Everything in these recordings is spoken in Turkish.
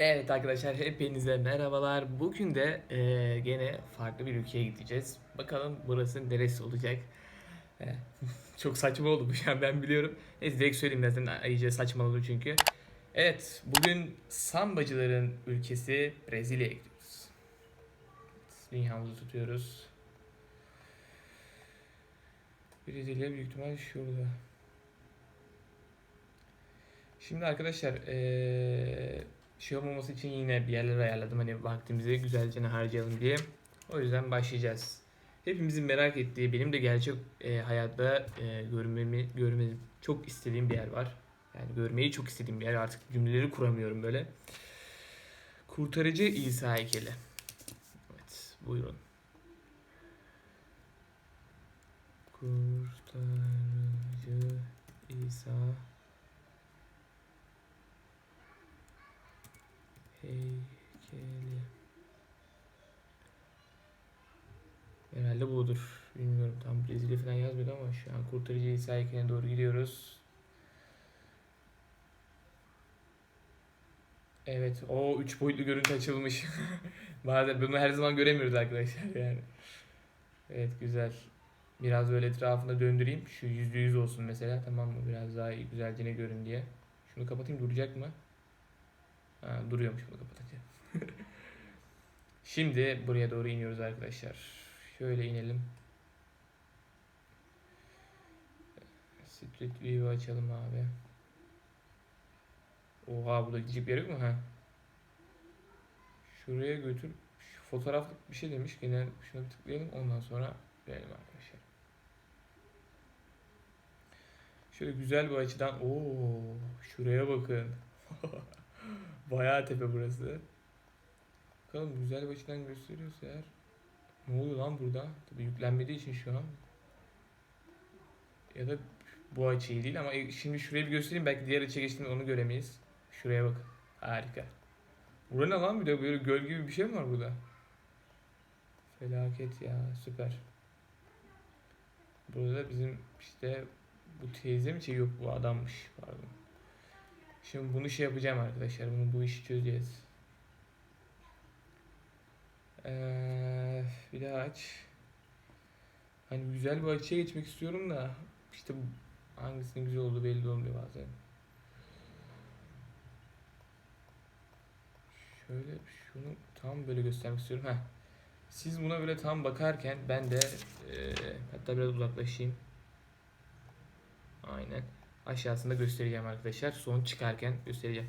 Evet arkadaşlar hepinize merhabalar. Bugün de eee, gene farklı bir ülkeye gideceğiz. Bakalım burası neresi olacak. Eh, Çok saçma oldu bu an ben biliyorum. Neyse direkt söyleyeyim zaten iyice saçmaladı çünkü. Evet bugün sambacıların ülkesi Brezilya'ya gidiyoruz. Dünyamızı tutuyoruz. Brezilya büyük ihtimal şurada. Şimdi arkadaşlar eee şey olmaması için yine bir yerler ayarladım. Hani vaktimizi güzelce harcayalım diye. O yüzden başlayacağız. Hepimizin merak ettiği, benim de gerçek e, hayatta e, görmemi, görmemi çok istediğim bir yer var. Yani görmeyi çok istediğim bir yer. Artık cümleleri kuramıyorum böyle. Kurtarıcı İsa heykeli. Evet, buyurun. Kurtarıcı İsa heykeli. Herhalde budur. Bilmiyorum tam Brezilya falan yazmıyordu ama şu an kurtarıcı İsa heykeline doğru gidiyoruz. Evet, o üç boyutlu görüntü açılmış. Bazen bunu her zaman göremiyoruz arkadaşlar yani. Evet güzel. Biraz böyle etrafında döndüreyim. Şu yüzde yüz olsun mesela tamam mı? Biraz daha iyi güzelce ne görün diye. Şunu kapatayım duracak mı? Ha, duruyormuş bunu kapatınca. Şimdi buraya doğru iniyoruz arkadaşlar. Şöyle inelim. Street View açalım abi. Oha burada gidecek yer yok mu? Ha. Şuraya götür. Şu fotoğraflık bir şey demiş. Gene şuna bir tıklayalım. Ondan sonra verelim arkadaşlar. Şöyle güzel bir açıdan. Oo, şuraya bakın. Bayağı tepe burası. Bakalım güzel bir açıdan gösteriyorsa eğer. Ne oluyor lan burada? Tabii yüklenmediği için şu an. Ya da bu açıyı değil ama şimdi şurayı bir göstereyim. Belki diğer açıya geçtiğinde onu göremeyiz. Şuraya bak. Harika. Burada ne lan bir de böyle göl gibi bir şey mi var burada? Felaket ya süper. Burada bizim işte bu teyze mi şey yok bu adammış pardon. Şimdi bunu şey yapacağım arkadaşlar. Bunu bu işi çözeceğiz. Ee, bir daha aç. Hani güzel bir açıya geçmek istiyorum da işte hangisinin güzel olduğu belli olmuyor bazen. Şöyle şunu tam böyle göstermek istiyorum. Heh. Siz buna böyle tam bakarken ben de e, hatta biraz uzaklaşayım. Aynen. Aşağısında göstereceğim arkadaşlar. Son çıkarken göstereceğim.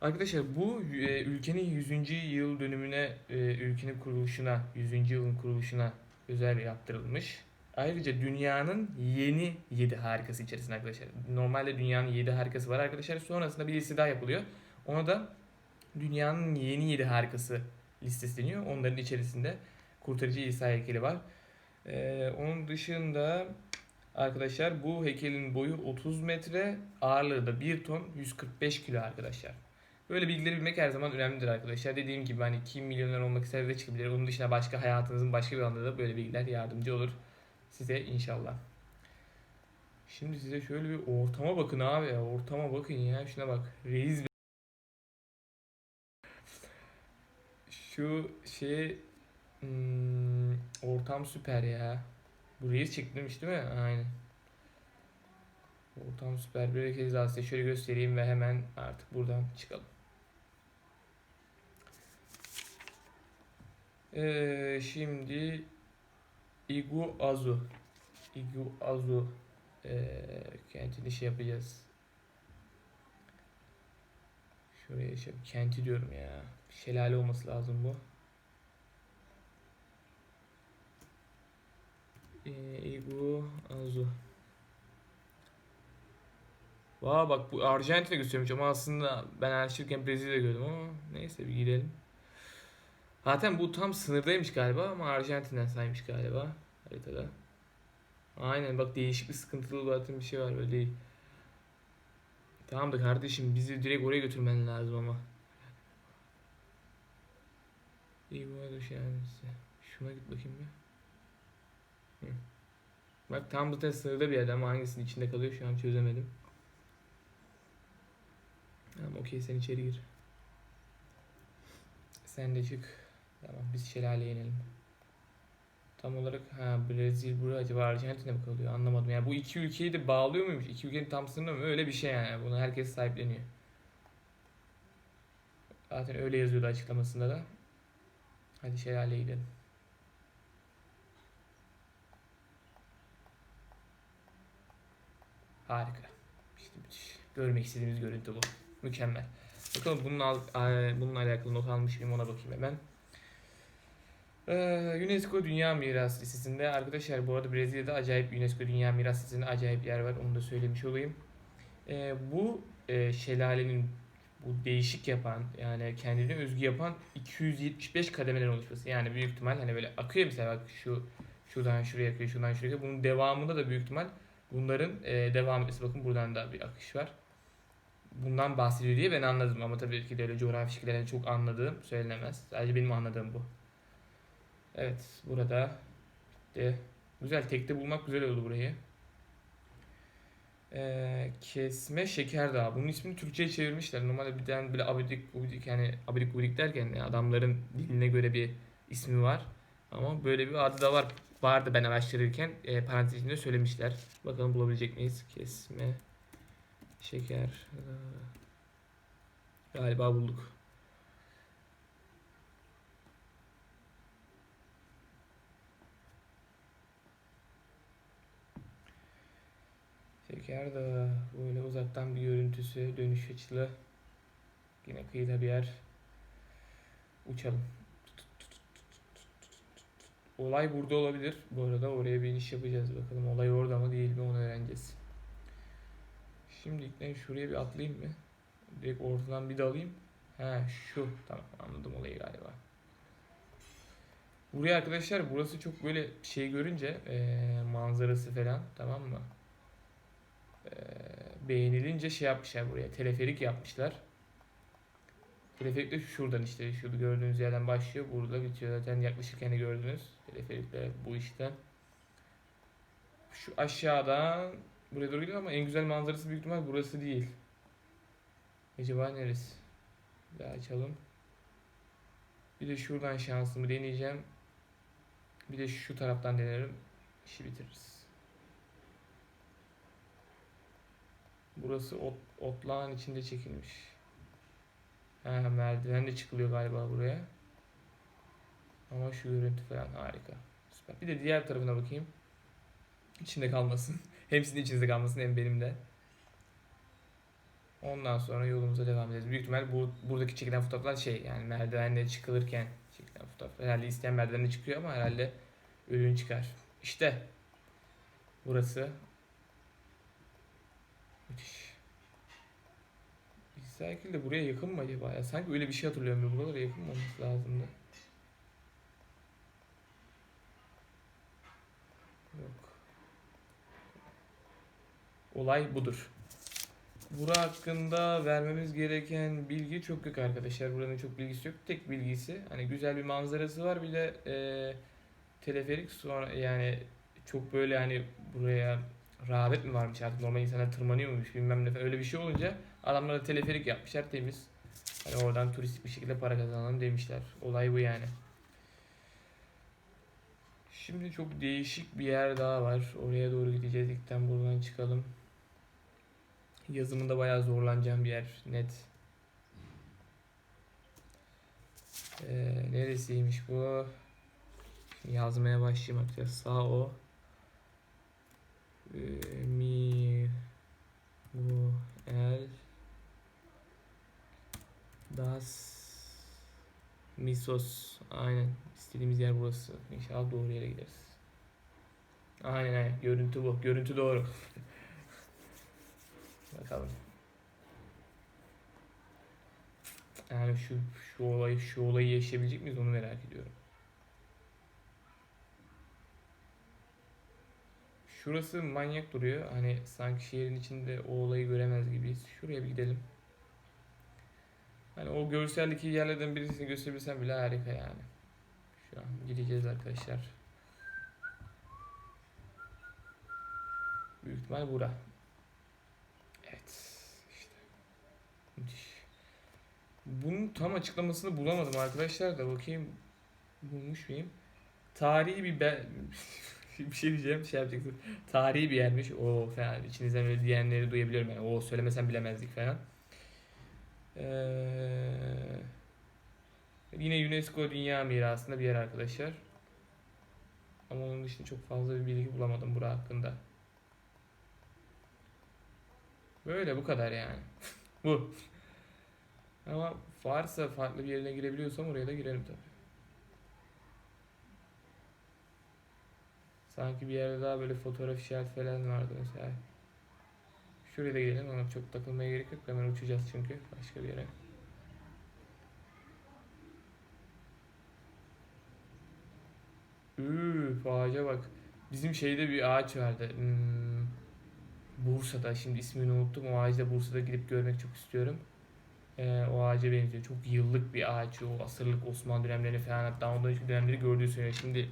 Arkadaşlar bu e, ülkenin 100. yıl dönümüne, e, ülkenin kuruluşuna, 100. yılın kuruluşuna özel yaptırılmış. Ayrıca dünyanın yeni 7 harikası içerisinde arkadaşlar. Normalde dünyanın 7 harikası var arkadaşlar. Sonrasında bir liste daha yapılıyor. Ona da dünyanın yeni 7 harikası listesi deniyor. Onların içerisinde kurtarıcı İsa heykeli var. E, onun dışında arkadaşlar bu heykelin boyu 30 metre, ağırlığı da 1 ton 145 kilo arkadaşlar. Böyle bilgileri bilmek her zaman önemlidir arkadaşlar. Dediğim gibi hani kim milyoner olmak ister de çıkabilir. Onun dışında başka hayatınızın başka bir alanda da böyle bilgiler yardımcı olur size inşallah. Şimdi size şöyle bir ortama bakın abi. Ortama bakın ya. Şuna bak. Reis Şu şey hmm, ortam süper ya. Bu reis çektirmiş değil mi? Aynen. Ortam süper. Bir kez daha size şöyle göstereyim ve hemen artık buradan çıkalım. Ee, şimdi Iguazu Iguazu ee, kentini şey yapacağız. Şuraya şey kenti diyorum ya. Şelale olması lazım bu. Ee, Iguazu. Vaa bak bu Arjantin'e gösteriyormuş ama aslında ben araştırırken Brezilya'da gördüm ama neyse bir gidelim. Zaten bu tam sınırdaymış galiba ama Arjantin'den saymış galiba haritada. Aynen bak değişik bir sıkıntılı zaten bir şey var böyle değil. Tamam da kardeşim bizi direkt oraya götürmen lazım ama. İyi bu arada şey. Şuna git bakayım bir. Bak tam zaten sınırda bir yerde ama hangisinin içinde kalıyor şu an çözemedim. Tamam okey sen içeri gir. Sen de çık. Tamam biz şelaleye inelim. Tam olarak ha Brezilya buraya acaba Arjantin'e mi kalıyor anlamadım. Yani bu iki ülkeyi de bağlıyor muymuş? İki ülkenin tam sınırı mı? Öyle bir şey yani. Bunu herkes sahipleniyor. Zaten öyle yazıyordu açıklamasında da. Hadi şelaleye gidelim. Harika. İşte müthiş. Görmek istediğimiz görüntü bu. Mükemmel. Bakalım bunun al, e, bununla alakalı not almış mıyım ona bakayım hemen. Ee, UNESCO Dünya Miras Listesi'nde arkadaşlar bu arada Brezilya'da acayip UNESCO Dünya Miras Listesi'nde acayip yer var onu da söylemiş olayım. Ee, bu e, şelalenin bu değişik yapan yani kendine özgü yapan 275 kademeden oluşması. Yani büyük ihtimal hani böyle akıyor mesela bak şu şuradan şuraya akıyor şuradan şuraya. Bunun devamında da büyük ihtimal bunların e, devam etmesi. Bakın buradan da bir akış var. Bundan bahsediyor diye ben anladım ama tabii ki de öyle coğrafi şekillerden çok anladığım söylenemez. Sadece benim anladığım bu. Evet burada bitti. Güzel tekte bulmak güzel oldu burayı. Ee, kesme şeker dağı. Bunun ismini Türkçe'ye çevirmişler. Normalde bir tane böyle abidik gubidik yani abidik gubidik derken yani adamların diline göre bir ismi var. Ama böyle bir adı da var. Vardı ben araştırırken e, parantez içinde söylemişler. Bakalım bulabilecek miyiz? Kesme şeker dağı. Galiba bulduk. Şeker Dağı böyle uzaktan bir görüntüsü dönüş açılı. Yine kıyıda bir yer. Uçalım. Olay burada olabilir. Bu arada oraya bir iniş yapacağız bakalım. Olay orada mı değil mi onu öğreneceğiz. Şimdi ben şuraya bir atlayayım mı? Direkt ortadan bir dalayım. He şu. Tamam anladım olayı galiba. Buraya arkadaşlar burası çok böyle şey görünce eee, manzarası falan tamam mı? Eee, beğenilince şey yapmışlar buraya teleferik yapmışlar. Teleferik de şuradan işte şurada gördüğünüz yerden başlıyor burada bitiyor zaten yaklaşırken de gördünüz teleferikle bu işte. Şu aşağıdan buraya doğru gidiyor ama en güzel manzarası büyük ihtimal burası değil. Acaba neresi? Bir daha açalım. Bir de şuradan şansımı deneyeceğim. Bir de şu taraftan denerim. İşi bitiririz. Burası ot, otlağın içinde çekilmiş. Ha, merdivenle çıkılıyor galiba buraya. Ama şu görüntü falan harika. Süper. Bir de diğer tarafına bakayım. İçinde kalmasın. hem sizin içinizde kalmasın hem benim de. Ondan sonra yolumuza devam ederiz. Büyük ihtimal bu buradaki çekilen fotoğraflar şey yani merdivenle çıkılırken çekilen fotoğraf. Herhalde isteyen merdivenle çıkıyor ama herhalde ürün çıkar. İşte burası. Müthiş. Recycle de buraya yakın mı acaba ya? Sanki öyle bir şey hatırlıyorum. ya. Buralara yakın mı olması lazımdı? Yok. Olay budur. Bura hakkında vermemiz gereken bilgi çok yok arkadaşlar. Buranın çok bilgisi yok. Tek bilgisi hani güzel bir manzarası var. Bir de e, teleferik sonra yani çok böyle hani buraya rağbet mi varmış artık normal insanlar tırmanıyor muymuş bilmem ne falan. öyle bir şey olunca adamlar da teleferik yapmışlar temiz. Hani oradan turistik bir şekilde para kazanalım demişler. Olay bu yani. Şimdi çok değişik bir yer daha var. Oraya doğru gideceğiz. İlkten buradan çıkalım. Yazımında bayağı zorlanacağım bir yer net. Ee, neresiymiş bu? Şimdi yazmaya başlayayım arkadaşlar. Sağ o. Ee, mi bu el das misos aynen. İstediğimiz yer burası. İnşallah doğru yere gideriz. Aynen aynen. Görüntü bu. Görüntü doğru. Bakalım. Yani şu şu olayı şu olayı yaşayabilecek miyiz onu merak ediyorum Şurası manyak duruyor. Hani sanki şehrin içinde o olayı göremez gibiyiz. Şuraya bir gidelim. Hani o görseldeki yerlerden birisini gösterebilsem bile harika yani. Şu an gideceğiz arkadaşlar. Büyük ihtimal bura. Evet. işte Müthiş. Bunun tam açıklamasını bulamadım arkadaşlar da bakayım bulmuş muyum? Tarihi bir be- bir şey diyeceğim şey yapacaksın. Tarihi bir yermiş. O falan. İçinizden öyle diyenleri duyabiliyorum yani. O söylemesem bilemezdik falan. Ee, yine UNESCO Dünya Mirası'nda bir yer arkadaşlar. Ama onun dışında çok fazla bir bilgi bulamadım bura hakkında. Böyle bu kadar yani. bu. Ama varsa farklı bir yerine girebiliyorsam oraya da girerim tabii. Sanki bir yerde daha böyle fotoğraf işareti falan vardı mesela. Şuraya da gidelim ama çok takılmaya gerek yok. Hemen uçacağız çünkü başka bir yere. Üf ağaca bak. Bizim şeyde bir ağaç vardı. Hmm, Bursa'da şimdi ismini unuttum. O ağacı da Bursa'da gidip görmek çok istiyorum. Ee, o ağaca benziyor. Çok yıllık bir ağaç. O asırlık Osmanlı dönemlerini falan hatta ondan önceki dönemleri gördüğü söyleniyor. Şimdi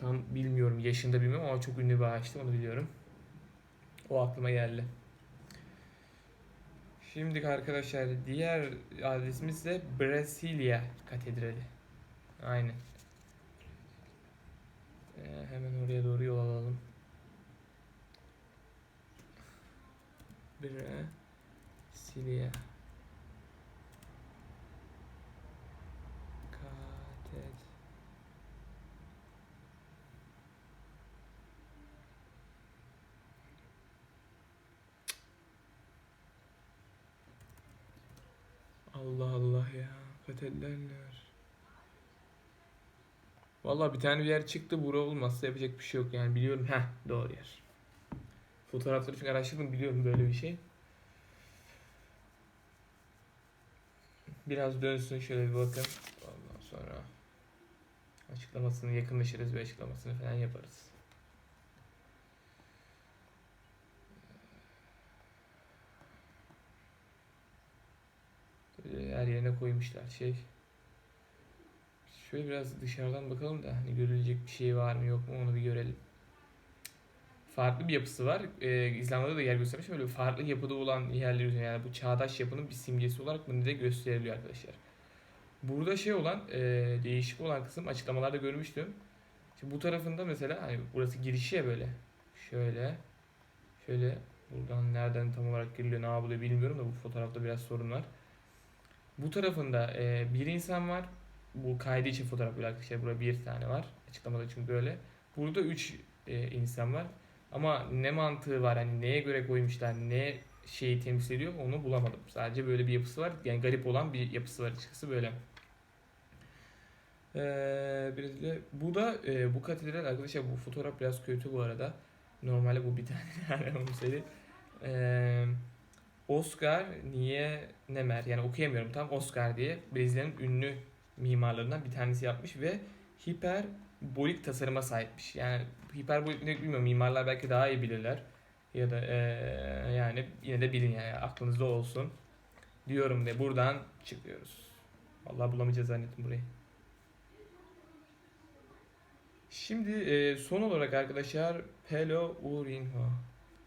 tam bilmiyorum yaşında bilmiyorum ama çok ünlü bir ağaçtı onu biliyorum. O aklıma geldi. Şimdi arkadaşlar diğer adresimiz de Brasilia Katedrali. Aynen. Ee, hemen oraya doğru yol alalım. Brasilia. Allah Allah ya. Katedraller. Vallahi bir tane bir yer çıktı. Bura olmazsa yapacak bir şey yok yani biliyorum. Heh doğru yer. Fotoğrafları çünkü araştırdım biliyorum böyle bir şey. Biraz dönsün şöyle bir bakın. Ondan sonra açıklamasını yakınlaşırız ve açıklamasını falan yaparız. Her yerine koymuşlar şey. Şöyle biraz dışarıdan bakalım da hani görülecek bir şey var mı yok mu onu bir görelim. Farklı bir yapısı var. Ee, İzlanda'da da yer göstermiş. Böyle farklı yapıda olan yerler yani bu çağdaş yapının bir simgesi olarak bunu da gösteriliyor arkadaşlar. Burada şey olan e, değişik olan kısım açıklamalarda görmüştüm. Şimdi bu tarafında mesela hani burası girişi ya böyle. Şöyle. Şöyle buradan nereden tam olarak giriliyor ne yapılıyor bilmiyorum da bu fotoğrafta biraz sorun var. Bu tarafında e, bir insan var. Bu kaydı için fotoğraf böyle arkadaşlar. Burada bir tane var. Açıklamada çünkü böyle. Burada üç e, insan var. Ama ne mantığı var hani neye göre koymuşlar ne şeyi temsil ediyor onu bulamadım. Sadece böyle bir yapısı var. Yani garip olan bir yapısı var açıkçası böyle. Ee, biraz da bu da e, bu katedral arkadaşlar bu fotoğraf biraz kötü bu arada. Normalde bu bir tane yani onu söyleyeyim. Ee, Oscar Niye Nemer yani okuyamıyorum tam Oscar diye Brezilya'nın ünlü mimarlarından bir tanesi yapmış ve hiperbolik tasarıma sahipmiş. Yani hiperbolik ne bilmiyorum mimarlar belki daha iyi bilirler. Ya da eee, yani yine de bilin yani aklınızda olsun. Diyorum ve buradan çıkıyoruz. Vallahi bulamayacağız zannettim burayı. Şimdi eee, son olarak arkadaşlar Pelo Urinho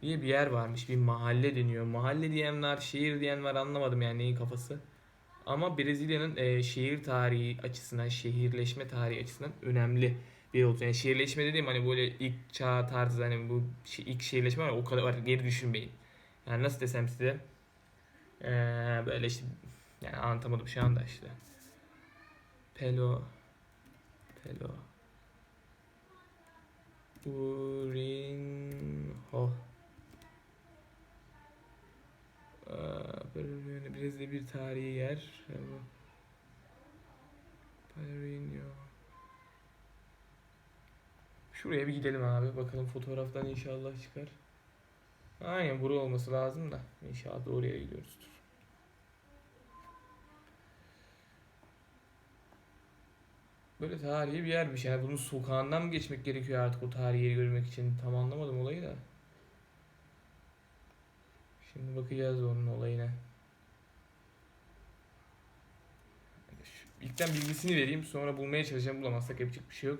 diye bir yer varmış. Bir mahalle deniyor. Mahalle diyen var, şehir diyen var anlamadım yani neyin kafası. Ama Brezilya'nın e, şehir tarihi açısından, şehirleşme tarihi açısından önemli bir oldu. Yani şehirleşme dediğim hani böyle ilk çağ tarzı hani bu şi- ilk şehirleşme var o kadar var geri düşünmeyin. Yani nasıl desem size e, böyle işte yani anlatamadım şu anda işte. Pelo Pelo Urinho Aa, böyle Brezilya bir tarihi yer. Ama- Palerinho. Şuraya bir gidelim abi. Bakalım fotoğraftan inşallah çıkar. Aynen bura olması lazım da. İnşallah doğru yere gidiyoruzdur. Böyle tarihi bir yermiş. Yani bunun sokağından mı geçmek gerekiyor artık o tarihi yeri görmek için? Tam anlamadım olayı da. Şimdi bakacağız onun olayına. İlkten bilgisini vereyim sonra bulmaya çalışacağım bulamazsak yapacak bir şey yok.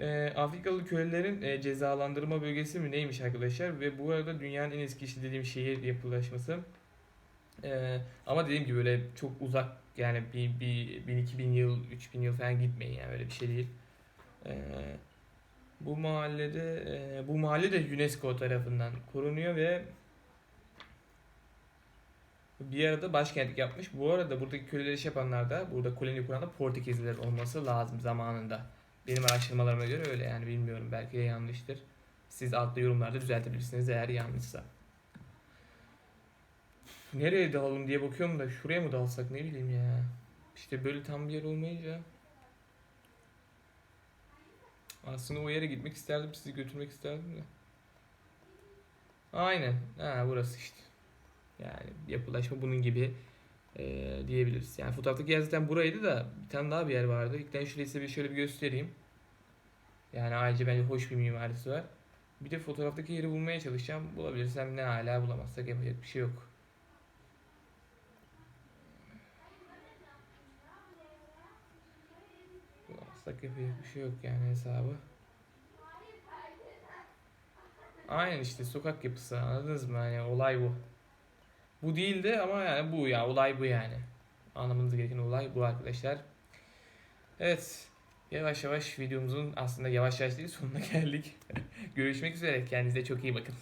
Ee, Afrikalı kölelerin e, cezalandırma bölgesi mi neymiş arkadaşlar ve bu arada dünyanın en eski işte dediğim şehir yapılaşması Ee, ama dediğim gibi böyle çok uzak yani bir, bir, bin iki bin yıl, üç bin yıl falan gitmeyin yani öyle bir şey değil. Ee, bu mahallede e, bu mahalle de UNESCO tarafından korunuyor ve bir arada başkentlik yapmış. Bu arada buradaki köleleri iş yapanlar da burada koloni kuran da Portekizliler olması lazım zamanında. Benim araştırmalarıma göre öyle yani bilmiyorum belki de yanlıştır. Siz altta yorumlarda düzeltebilirsiniz eğer yanlışsa. Nereye dalalım diye bakıyorum da şuraya mı dalsak ne bileyim ya. İşte böyle tam bir yer olmayınca. Aslında o yere gitmek isterdim sizi götürmek isterdim de. Aynen. Ha burası işte. Yani yapılaşma bunun gibi eee, diyebiliriz. Yani fotoğraftaki yer zaten buraydı da bir tane daha bir yer vardı. İlkten şurayı size bir şöyle bir göstereyim. Yani ayrıca bence hoş bir mimarisi var. Bir de fotoğraftaki yeri bulmaya çalışacağım. Bulabilirsem ne hala bulamazsak yapacak bir şey yok. Bulamazsak yapacak bir şey yok yani hesabı. Aynen işte sokak yapısı anladınız mı? Yani olay bu. Bu değildi ama yani bu ya olay bu yani. Anlamanız gereken olay bu arkadaşlar. Evet. Yavaş yavaş videomuzun aslında yavaş yavaş değil sonuna geldik. Görüşmek üzere. Kendinize çok iyi bakın.